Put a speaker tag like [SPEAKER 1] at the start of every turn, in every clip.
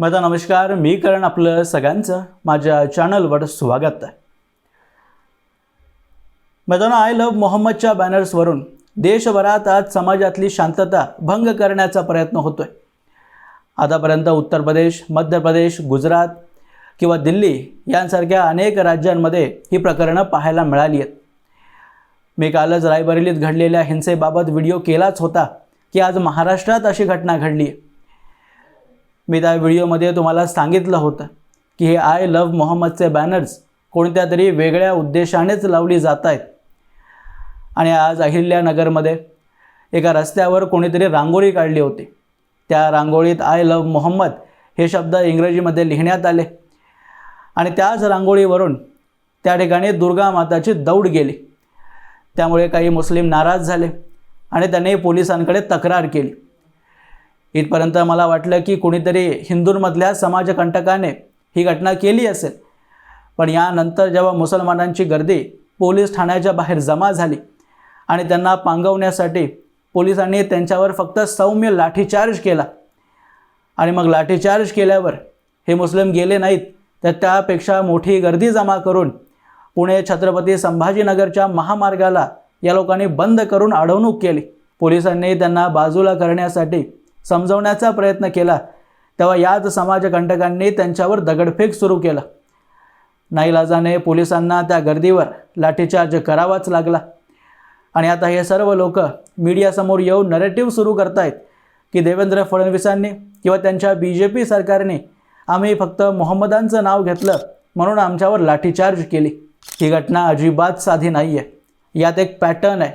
[SPEAKER 1] माझा नमस्कार मी करण आपलं सगळ्यांचं. माझ्या चॅनलवर स्वागत आहे. मैदान आय लव्ह मोहम्मदच्या बॅनर्सवरून देशभरात आज समाजातली शांतता भंग करण्याचा प्रयत्न होतोय. आतापर्यंत उत्तर प्रदेश मध्य प्रदेश गुजरात किंवा दिल्ली यांसारख्या अनेक राज्यांमध्ये ही प्रकरणं पाहायला मिळाली आहेत. मी कालच रायबरेलीत घडलेल्या हिंसेबाबत व्हिडिओ केलाच होता की आज महाराष्ट्रात अशी घटना घडली आहे. मी त्या व्हिडिओमध्ये तुम्हाला सांगितलं होतं की हे आय लव्ह मोहम्मदचे बॅनर्स कोणत्या तरी वेगळ्या उद्देशानेच लावली जात आहेत. आणि आज अहिल्यानगरमध्ये एका रस्त्यावर कोणीतरी रांगोळी काढली होती. त्या रांगोळीत आय लव्ह मोहम्मद हे शब्द इंग्रजीमध्ये लिहिण्यात आले. आणि त्याच रांगोळीवरून त्या ठिकाणी दुर्गा माताची दौड गेली. त्यामुळे काही मुस्लिम नाराज झाले आणि त्यांनी पोलिसांकडे तक्रार केली. इथपर्यंत मला वाटलं की कुणीतरी हिंदूंमधल्या समाजकंटकाने ही घटना केली असेल. पण यानंतर जेव्हा मुसलमानांची गर्दी पोलीस ठाण्याच्या बाहेर जमा झाली आणि त्यांना पांगवण्यासाठी पोलिसांनी त्यांच्यावर फक्त सौम्य लाठीचार्ज केला आणि मग लाठीचार्ज केल्यावर हे मुस्लिम गेले नाहीत तर त्यापेक्षा मोठी गर्दी जमा करून पुणे छत्रपती संभाजीनगरच्या महामार्गाला या लोकांनी बंद करून अडवणूक केली. पोलिसांनी त्यांना बाजूला करण्यासाठी समजवण्याचा प्रयत्न केला. तेव्हा याच समाजकंटकांनी त्यांच्यावर दगडफेक सुरू केला. नाईलाजाने पोलिसांना त्या गर्दीवर लाठीचार्ज करावाच लागला. आणि आता हे सर्व लोक मीडियासमोर येऊन नरेटिव्ह सुरू करतायत की देवेंद्र फडणवीसांनी किंवा त्यांच्या बी जे पी सरकारने आम्ही फक्त मोहम्मदांचं नाव घेतलं म्हणून आमच्यावर लाठीचार्ज केली. ही घटना अजिबात साधी नाही आहे यात एक पॅटर्न आहे.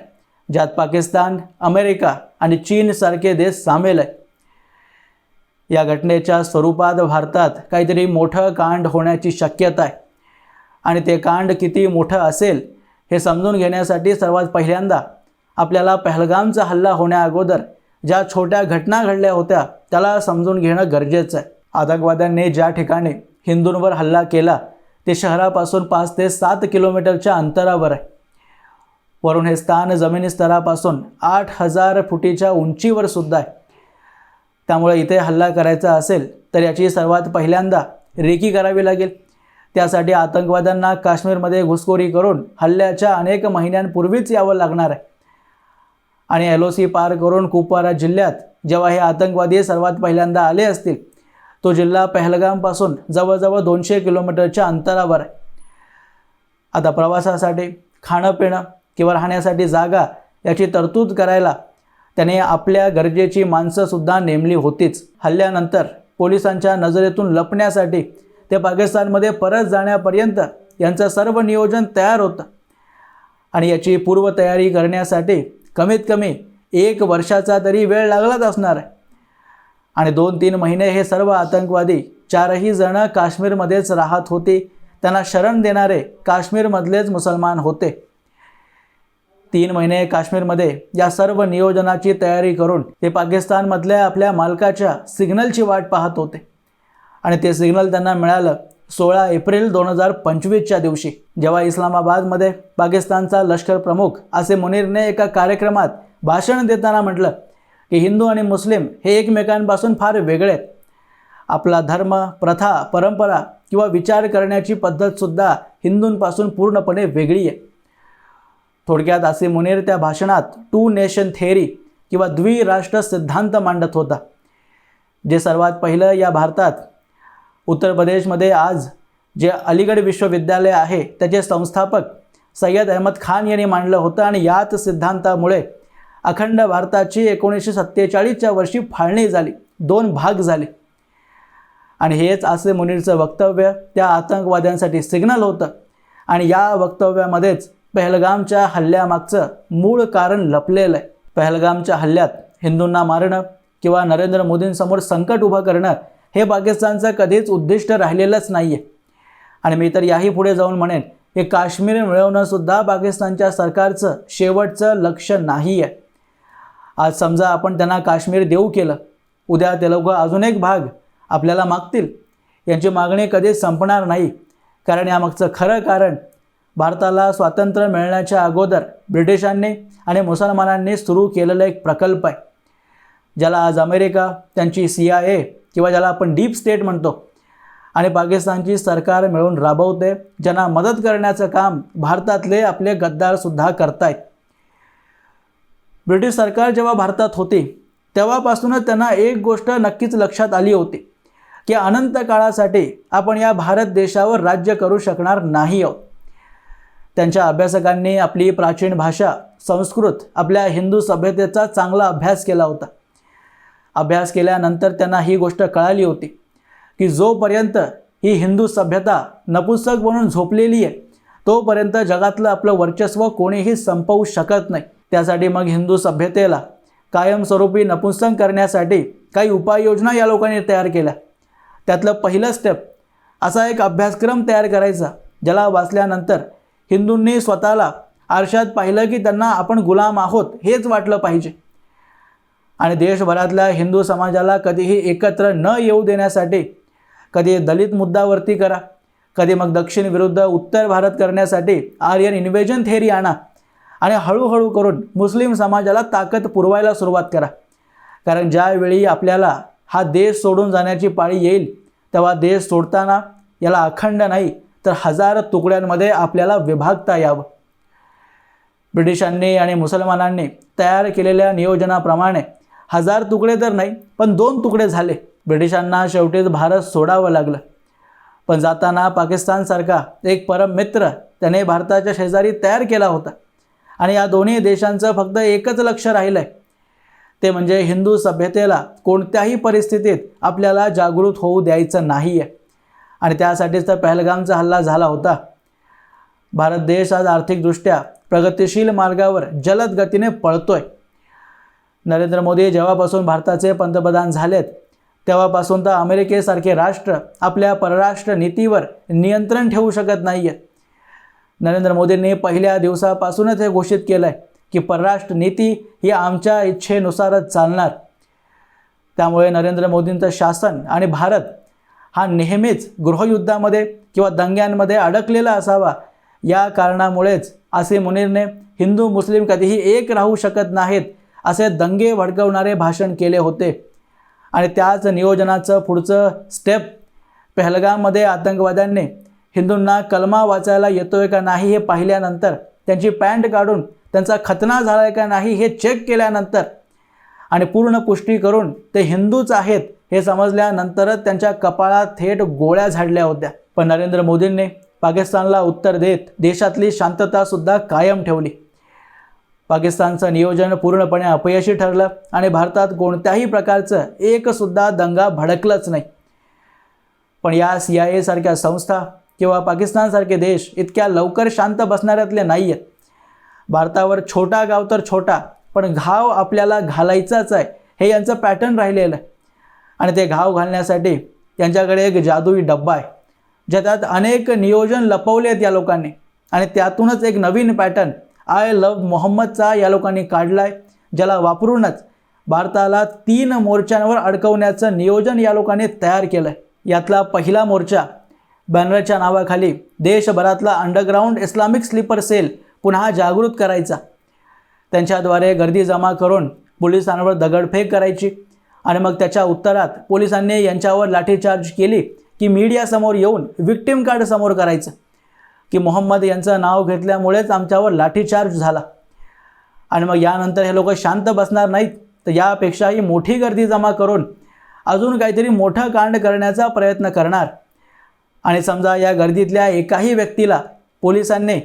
[SPEAKER 1] ज्यात पाकिस्तान अमेरिका आणि चीनसारखे देश सामील आहे. या घटनेच्या स्वरूपात भारतात काहीतरी मोठं कांड होण्याची शक्यता आहे. आणि ते कांड किती मोठं असेल हे समजून घेण्यासाठी सर्वात पहिल्यांदा आपल्याला पहलगामचा हल्ला होण्याअगोदर ज्या छोट्या घटना घडल्या होत्या त्याला समजून घेणं गरजेचं आहे. आतंकवाद्यांनी ज्या ठिकाणी हिंदूंवर हल्ला केला ते शहरापासून पाच ते सात किलोमीटरच्या अंतरावर आहे. वरून हे स्थान जमिनी स्तरापासून आठ हजार फुटीच्या उंचीवर सुद्धा आहे. त्यामुळे इथे हल्ला करायचा असेल तर याची सर्वात पहिल्यांदा रेकी करावी लागेल. त्यासाठी आतंकवाद्यांना काश्मीरमध्ये घुसखोरी करून हल्ल्याच्या अनेक महिन्यांपूर्वीच यावं लागणार आहे. आणि एल ओ सी पार करून कुपवारा जिल्ह्यात जेव्हा हे आतंकवादी सर्वात पहिल्यांदा आले असतील तो जिल्हा पहलगामपासून जवळजवळ दोनशे किलोमीटरच्या अंतरावर आहे. आता प्रवासासाठी खाणं पिणं किंवा राहण्यासाठी जागा याची तरतूद करायला त्याने आपल्या गरजेची माणसंसुद्धा नेमली होतीच. हल्ल्यानंतर पोलिसांच्या नजरेतून लपण्यासाठी ते पाकिस्तानमध्ये परत जाण्यापर्यंत यांचं सर्व नियोजन तयार होतं. आणि याची पूर्वतयारी करण्यासाठी कमीत कमी एक वर्षाचा तरी वेळ लागलाच असणार आहे. आणि दोन तीन महिने हे सर्व आतंकवादी चारही जणं काश्मीरमध्येच राहत होती. त्यांना शरण देणारे काश्मीरमधलेच मुसलमान होते. तीन महिने काश्मीरमध्ये या सर्व नियोजनाची तयारी करून ते पाकिस्तानमधल्या आपल्या मालकाच्या सिग्नलची वाट पाहत होते. आणि ते सिग्नल त्यांना मिळालं सोळा एप्रिल दोन हजार पंचवीसच्या दिवशी जेव्हा इस्लामाबादमध्ये पाकिस्तानचा लष्कर प्रमुख असे मुनीरने एका कार्यक्रमात भाषण देताना म्हटलं की हिंदू आणि मुस्लिम हे एकमेकांपासून फार वेगळे आहेत. आपला धर्म प्रथा परंपरा किंवा विचार करण्याची पद्धतसुद्धा हिंदूंपासून पूर्णपणे वेगळी आहे. थोडक्यात असे मुनेर त्या भाषणात टू नेशन थेअरी किंवा द्विराष्ट्र सिद्धांत मांडत होता. जे सर्वात पहिलं या भारतात उत्तर प्रदेशमध्ये आज जे अलीगड विश्वविद्यालय आहे त्याचे संस्थापक सय्यद अहमद खान यांनी मांडलं होतं आणि याच सिद्धांतामुळे अखंड भारताची एकोणीसशे सत्तेचाळीसच्या वर्षी फाळणी झाली दोन भाग झाले. आणि हेच असे मुनीरचं वक्तव्य त्या आतंकवाद्यांसाठी सिग्नल होतं. आणि या वक्तव्यामध्येच पहलगामच्या हल्ल्यामागचं मूळ कारण लपलेलं आहे. पहलगामच्या हल्ल्यात हिंदूंना मारणं किंवा नरेंद्र मोदींसमोर संकट उभं करणं हे पाकिस्तानचं कधीच उद्दिष्ट राहिलेलंच नाही आहे आणि मी तर याही पुढे जाऊन म्हणेन हे काश्मीर मिळवणंसुद्धा पाकिस्तानच्या सरकारचं शेवटचं लक्ष नाही आहे आज समजा आपण त्यांना काश्मीर देऊ केलं उद्या ते लोक अजून एक भाग आपल्याला मागतील. यांची मागणी कधीच संपणार नाही. कारण यामागचं खरं कारण भारताला स्वातंत्र्य मिळण्याच्या अगोदर ब्रिटिशांनी आणि मुसलमानांनी सुरू केलेला एक प्रकल्प आहे ज्याला आज अमेरिका त्यांची सी आय ए किंवा ज्याला आपण डीप स्टेट म्हणतो आणि पाकिस्तानची सरकार मिळून राबवते ज्यांना मदत करण्याचं काम भारतातले आपले गद्दारसुद्धा करतायत. ब्रिटिश सरकार जेव्हा भारतात होती तेव्हापासूनच त्यांना एक गोष्ट नक्कीच लक्षात आली होती की अनंत काळासाठी आपण या भारत देशावर राज्य करू शकणार नाही आहोत. त्यांच्या अभ्यासकांनी आपली प्राचीन भाषा संस्कृत आपल्या हिंदू सभ्यतेचा चांगला अभ्यास केला होता. अभ्यास केल्यानंतर त्यांना ही गोष्ट कळाली होती की जोपर्यंत ही हिंदू सभ्यता नपुंसक म्हणून झोपलेली आहे तोपर्यंत जगातलं आपलं वर्चस्व कोणीही संपवू शकत नाही. त्यासाठी मग हिंदू सभ्यतेला कायमस्वरूपी नपुंसक करण्यासाठी काही उपाययोजना या लोकांनी तयार केल्या. त्यातलं पहिलं स्टेप असा एक अभ्यासक्रम तयार करायचा ज्याला वाचल्यानंतर हिंदूंनी स्वतःला आरशात पाहिलं की त्यांना आपण गुलाम आहोत हेच वाटलं पाहिजे. आणि देशभरातल्या हिंदू समाजाला कधीही एकत्र न येऊ देण्यासाठी कधी दलित मुद्दावरती करा कधी मग दक्षिण विरुद्ध उत्तर भारत करण्यासाठी आर्यन इन्व्हेजन थेरी आणा आणि हळूहळू करून मुस्लिम समाजाला ताकद पुरवायला सुरुवात करा. कारण ज्यावेळी आपल्याला हा देश सोडून जाण्याची पाळी येईल तेव्हा देश सोडताना याला अखंड नाही तर हजार तुकड्यांमध्ये आपल्याला विभागता यावं. ब्रिटिशांनी आणि मुसलमानांनी तयार केलेल्या नियोजनाप्रमाणे हजार तुकडे तर नाही पण दोन तुकडे झाले. ब्रिटिशांना शेवटीच भारत सोडावं लागलं. पण जाताना पाकिस्तानसारखा एक परम मित्र त्याने भारताच्या शेजारी तयार केला होता. आणि या दोन्ही देशांचं फक्त एकच लक्ष राहिलं आहे ते म्हणजे हिंदू सभ्यतेला कोणत्याही परिस्थितीत आपल्याला जागृत होऊ द्यायचं नाही आहे आणि त्यासाठीच तर पहलगामचा हल्ला झाला होता. भारत देश आज आर्थिकदृष्ट्या प्रगतिशील मार्गावर जलद गतीने पळतोय. नरेंद्र मोदी जेव्हापासून भारताचे पंतप्रधान झालेत तेव्हापासून तर अमेरिकेसारखे राष्ट्र आपल्या परराष्ट्र नीतीवर नियंत्रण ठेवू शकत नाही आहेत नरेंद्र मोदींनी पहिल्या दिवसापासूनच हे घोषित केलं आहे की परराष्ट्र नीती ही आमच्या इच्छेनुसारच चालणार. त्यामुळे नरेंद्र मोदींचं शासन आणि भारत हा नेहमीच गृहयुद्धामध्ये किंवा दंग्यांमध्ये अडकलेला असावा. या कारणामुळेच असे मुनीरने हिंदू मुस्लिम कधीही एक राहू शकत नाहीत असे दंगे भडकवणारे भाषण केले होते. आणि त्याच नियोजनाचं पुढचं स्टेप पहलगाममध्ये आतंकवाद्यांनी हिंदूंना कलमा वाचायला येतोय का नाही हे पाहिल्यानंतर त्यांची पॅन्ट काढून त्यांचा खतना झाला आहे का नाही हे चेक केल्यानंतर आणि पूर्ण पुष्टी करून ते हिंदूच आहेत. हे समजल्यानंतरच त्यांच्या कपाळात थेट गोळ्या झाडल्या होत्या. पण नरेंद्र मोदींनी पाकिस्तानला उत्तर देत देशातली शांततासुद्धा कायम ठेवली. पाकिस्तानचं नियोजन पूर्णपणे अपयशी ठरलं आणि भारतात कोणत्याही प्रकारचं एकसुद्धा दंगा भडकलंच नाही. पण या सी आय एसारख्या संस्था किंवा पाकिस्तानसारखे देश इतक्या लवकर शांत बसणाऱ्यातले नाही आहेत भारतावर छोटा गाव तर छोटा पण घाव आपल्याला घालायचाच आहे हे यांचं पॅटर्न राहिलेलं आहे. आणि ते घाव घालण्यासाठी त्यांच्याकडे एक जादुई डब्बा आहे ज्याच्यात अनेक नियोजन लपवले आहेत या लोकांनी. आणि त्यातूनच एक नवीन पॅटर्न आय लव्ह मोहम्मदचा या लोकांनी काढला आहे ज्याला वापरूनच भारताला तीन मोर्चांवर अडकवण्याचं नियोजन या लोकांनी तयार केलं आहे यातला पहिला मोर्चा बॅनरच्या नावाखाली देशभरातला अंडरग्राऊंड इस्लामिक स्लीपर सेल पुन्हा जागृत करायचा. त्यांच्याद्वारे गर्दी जमा करून पोलिसांवर दगडफेक करायची. आणि मग त्याच्या उत्तरात पोलिसांनी यांच्यावर लाठीचार्ज केली की मीडियासमोर येऊन विक्टिम कार्ड समोर करायचं. की मोहम्मद यांचं नाव घेतल्यामुळेच आमच्यावर लाठीचार्ज झाला. आणि मग यानंतर हे लोक शांत बसणार नाहीत. तर यापेक्षाही मोठी गर्दी जमा करून अजून काहीतरी मोठं कांड करण्याचा प्रयत्न करणार. आणि समजा या गर्दीतल्या एकाही व्यक्तीला पोलिसांनी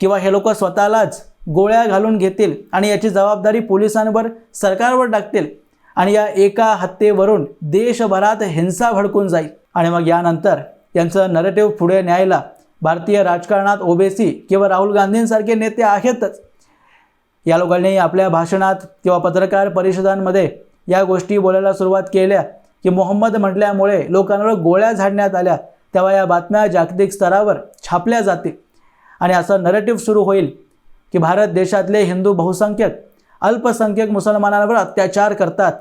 [SPEAKER 1] किंवा हे लोक स्वतःलाच गोळ्या घालून घेतील आणि याची जबाबदारी पोलिसांवर सरकारवर टाकतील आणि या एका हत्येवरून देशभरात हिंसा भडकून जाईल. आणि मग यानंतर यांचं नरेटिव्ह पुढे न्यायला भारतीय राजकारणात ओबेसी किंवा राहुल गांधींसारखे नेते आहेतच. या लोकांनी आपल्या भाषणात किंवा पत्रकार परिषदांमध्ये या गोष्टी बोलायला सुरुवात केल्या की मोहम्मद म्हटल्यामुळे लोकांवर गोळ्या झाडण्यात आल्या. तेव्हा या बातम्या जागतिक स्तरावर छापल्या जातील. आणि असं नरेटिव्ह सुरू होईल की भारत देशातले हिंदू बहुसंख्यक अल्पसंख्यक मुसलमानांवर अत्याचार करतात.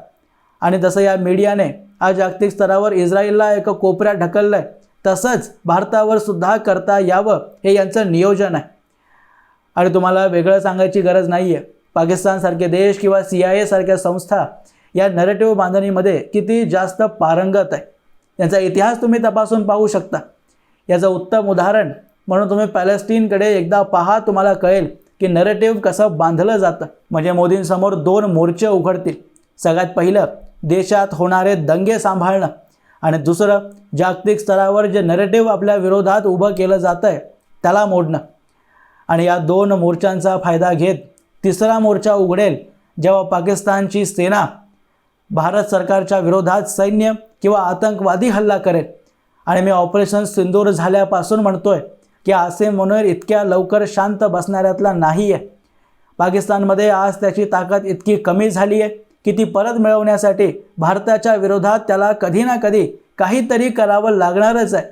[SPEAKER 1] आणि जसं या मीडियाने आज जागतिक स्तरावर इस्रायलला एका कोपऱ्यात ढकललं आहे तसंच भारतावर सुद्धा करता यावं हे यांचं नियोजन आहे. आणि तुम्हाला वेगळं सांगायची गरज नाही आहे पाकिस्तानसारखे देश किंवा सी आय एसारख्या संस्था या नरेटिव्ह बांधणीमध्ये किती जास्त पारंगत आहे. याचा इतिहास तुम्ही तपासून पाहू शकता. याचं उत्तम उदाहरण म्हणून तुम्ही पॅलेस्टीनकडे एकदा पहा तुम्हाला कळेल की नरेटिव्ह कसं बांधलं जातं. म्हणजे मोदींसमोर दोन मोर्चे उघडतील. सगळ्यात पहिलं देशात होणारे दंगे सांभाळणं आणि दुसरं जागतिक स्तरावर जे नरेटिव्ह आपल्या विरोधात उभं केलं जातं आहे त्याला मोडणं. आणि या दोन मोर्चांचा फायदा घेत तिसरा मोर्चा उघडेल जेव्हा पाकिस्तानची सेना भारत सरकारच्या विरोधात सैन्य किंवा आतंकवादी हल्ला करेल. आणि मी ऑपरेशन सिंदूर झाल्यापासून म्हणतोय की आसिम मुनीर इतक्या लवकर शांत बसणाऱ्यातला नाही आहे पाकिस्तानमध्ये आज त्याची ताकद इतकी कमी झाली आहे की ती परत मिळवण्यासाठी भारताच्या विरोधात त्याला कधी ना कधी काहीतरी करावं लागणारच आहे.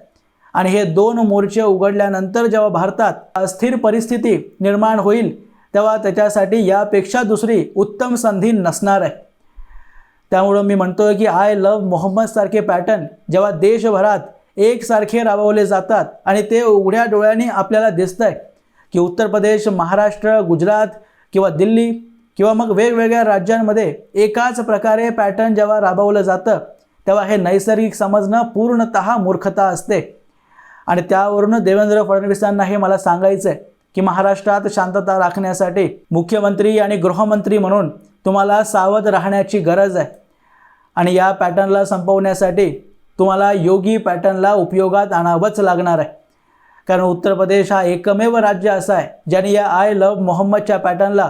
[SPEAKER 1] आणि हे दोन मोर्चे उघडल्यानंतर जेव्हा भारतात अस्थिर परिस्थिती निर्माण होईल तेव्हा त्याच्यासाठी यापेक्षा दुसरी उत्तम संधी नसणार आहे. त्यामुळं मी म्हणतोय की आय लव्ह मोहम्मद सारखे पॅटर्न जेव्हा देशभरात एकसारखे राबवले जातात आणि ते उघड्या डोळ्यांनी आपल्याला दिसतं आहे की उत्तर प्रदेश महाराष्ट्र गुजरात किंवा दिल्ली किंवा मग वेगवेगळ्या राज्यांमध्ये एकाच प्रकारे पॅटर्न जेव्हा राबवलं जातं तेव्हा हे नैसर्गिक समजणं पूर्णतः मूर्खता असते. आणि त्यावरून देवेंद्र फडणवीसांना हे मला सांगायचं आहे की महाराष्ट्रात शांतता राखण्यासाठी मुख्यमंत्री आणि गृहमंत्री म्हणून तुम्हाला सावध राहण्याची गरज आहे. आणि या पॅटर्नला संपवण्यासाठी तुम्हाला योगी पॅटर्नला उपयोगात आणावंच लागणार आहे. कारण उत्तर प्रदेश हा एकमेव राज्य असा आहे ज्याने या आय लव्ह मोहम्मदच्या पॅटर्नला